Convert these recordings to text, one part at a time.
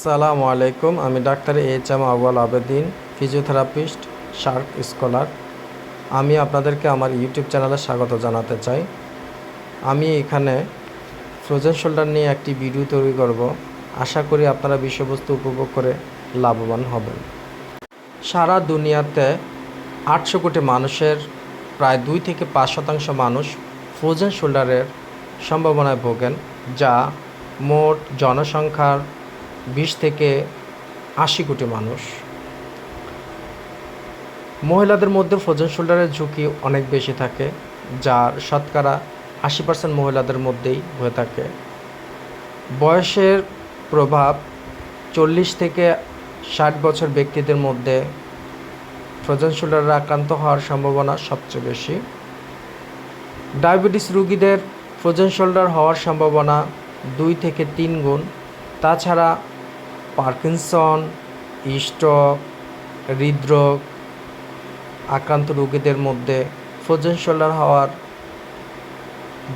আসসালামু আলাইকুম, আমি doctor H M Awal Abedin, physiotherapist, shark scholar. আমি আপনাদেরকে আমার ইউটিউব চ্যানেলে স্বাগত জানাতে চাই। আমি এখানে ফ্রোজেন শোল্ডার নিয়ে একটি ভিডিও তৈরি করব। আশা করি আপনারা বিষয়বস্তু উপভোগ করে লাভবান হবেন। সারা দুনিয়াতে আটশো কোটি মানুষের, প্রায় দুই থেকে পাঁচ শতাংশ মানুষ ফ্রোজেন শোল্ডারের সম্ভাবনায় ভোগেন, যা মোট জনসংখ্যার বিশ থেকে আশি কোটি মানুষ। মহিলাদের মধ্যে ফ্রোজেন শোল্ডারের ঝুঁকি অনেক বেশি থাকে, যার শতকরা আশি পার্সেন্ট মহিলাদের মধ্যেই হয়ে থাকে। বয়সের প্রভাব চল্লিশ থেকে ষাট বছর ব্যক্তিদের মধ্যে ফ্রোজেন শোল্ডারে আক্রান্ত হওয়ার সম্ভাবনা সবচেয়ে বেশি। ডায়াবেটিস রোগীদের ফ্রোজেন শোল্ডার হওয়ার সম্ভাবনা দুই থেকে তিন গুণ। তাছাড়া পার্কিনসন, স্ট্রোক, হৃদরোগ, আক্রান্ত রোগীদের মধ্যে ফ্রোজেন শোল্ডার হওয়ার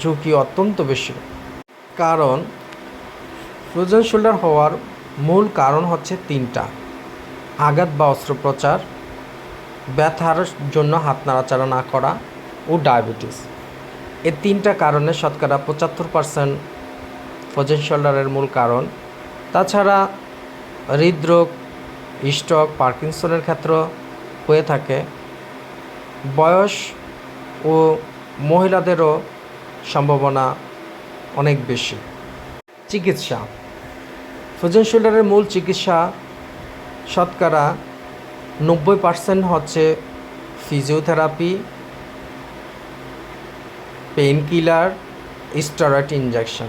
ঝুঁকি অত্যন্ত বেশি। কারণ, ফ্রোজেন শোল্ডার হওয়ার মূল কারণ হচ্ছে তিনটা। আঘাত বা অস্ত্রোপচার, ব্যথার জন্য হাত নাড়াচাড়া না করা ও ডায়াবেটিস। এ তিনটা কারণে শতকরা পঁচাত্তর পার্সেন্ট ফ্রোজেন শোল্ডারের মূল কারণ। তাছাড়া হৃদরোগ, স্ট্রোক, পার্কিনসনের ক্ষেত্র হয়ে থাকে। বয়স ও মহিলাদেরও সম্ভাবনা অনেক বেশি। চিকিৎসা। ফ্রোজেন শোল্ডারের মূল চিকিৎসা শতকরা নব্বই পার্সেন্ট হচ্ছে physiotherapy pain killer steroid injection.